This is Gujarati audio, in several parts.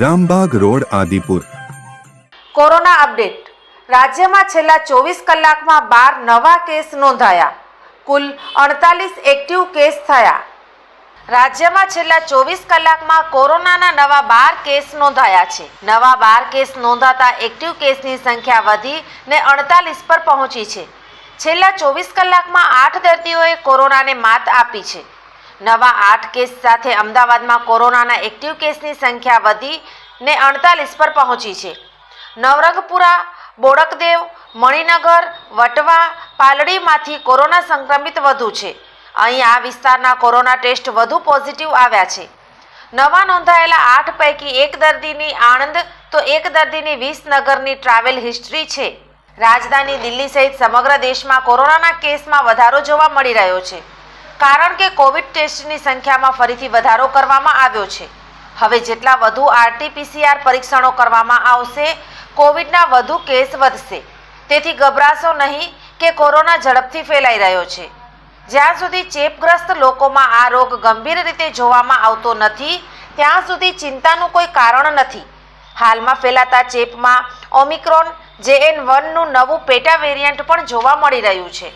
Rambag road, Adipur. Corona update. રાજ્યમાં છેલ્લા ચોવીસ કલાકમાં બાર નવા કેસ નોંધાયા. કુલ અડતાલીસ એક્ટિવ કેસ થયા. રાજ્યમાં છેલ્લા ચોવીસ કલાકમાં કોરોનાના નવા બાર કેસ નોંધાયા છે. નવા બાર કેસ નોંધાતા એક્ટિવ કેસની સંખ્યા વધી ને અડતાલીસ પર પહોંચી છે. છેલ્લા ચોવીસ કલાકમાં આઠ દર્દીઓએ કોરોનાને માત આપી છે. નવા આઠ કેસ સાથે અમદાવાદમાં કોરોનાના એક્ટિવ કેસની સંખ્યા વધી ને અડતાલીસ પર પહોંચી છે. નવરંગપુરા, બોડકદેવ, મણિનગર, વટવા, પાલડીમાંથી કોરોના સંક્રમિત વધુ છે. અહીં આ વિસ્તારના કોરોના ટેસ્ટ વધુ પોઝિટિવ આવ્યા છે. નવા નોંધાયેલા આઠ પૈકી એક દર્દીની આણંદ તો એક દર્દીની વિસનગરની ટ્રાવેલ હિસ્ટ્રી છે. રાજધાની દિલ્હી સહિત સમગ્ર દેશમાં કોરોનાના કેસમાં વધારો જોવા મળી રહ્યો છે. કારણ કે કોવિડ ટેસ્ટની સંખ્યામાં ફરીથી વધારો કરવામાં આવ્યો છે. હવે જેટલા વધુ આરટીપીસીઆર પરીક્ષણો કરવામાં આવશે, કોવિડના વધુ કેસ વધશે. તેથી ગભરાશો નહીં કે કોરોના ઝડપથી ફેલાઈ રહ્યો છે. જ્યાં સુધી ચેપગ્રસ્ત લોકોમાં આ રોગ ગંભીર રીતે જોવામાં આવતો નથી, ત્યાં સુધી ચિંતાનું કોઈ કારણ નથી. હાલમાં ફેલાતા ચેપમાં ઓમિક્રોન, જેએન વનનું નવું પેટા વેરિયન્ટ પણ જોવા મળી રહ્યું છે.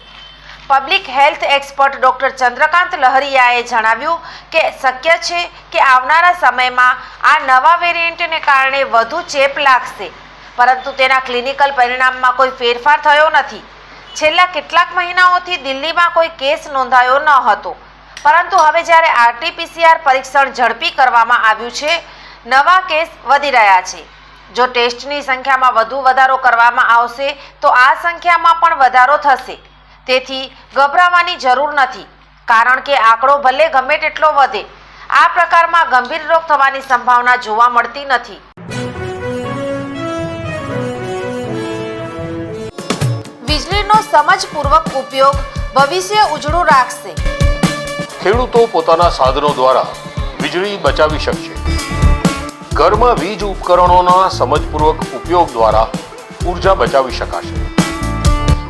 Public health expert doctor Chandrakant લહરિયાએ જણાવ્યું કે શક્ય છે કે આવનારા સમયમાં આ નવા વેરિયન્ટને કારણે વધુ ચેપ લાગશે. પરંતુ તેના ક્લિનિકલ પરિણામમાં કોઈ ફેરફાર થયો નથી. છેલ્લા કેટલાક મહિનાઓથી દિલ્હીમાં કોઈ કેસ નોંધાયો ન હતો. પરંતુ હવે જ્યારે આરટીપીસીઆર પરીક્ષણ ઝડપી કરવામાં આવ્યું છે, નવા કેસ વધી રહ્યા છે. જો ટેસ્ટની સંખ્યામાં વધુ વધારો કરવામાં આવશે, તો આ સંખ્યામાં પણ વધારો થશે. તેથી ગભરાવાની જરૂર નથી કારણ કે આંકડો ભલે ગમે તેટલો વધે આ પ્રકારમાં ગંભીર રોગ થવાની સંભાવના જોવા મળતી નથી. વીજળીનો સમજપૂર્વક ઉપયોગ ભવિષ્ય ઉજળું રાખશે. ખેડૂતો પોતાના સાધનો દ્વારા વીજળી બચાવી શકશે. ઘરમાં વીજ ઉપકરણોના સમજપૂર્વક ઉપયોગ દ્વારા ઊર્જા બચાવી શકાશે.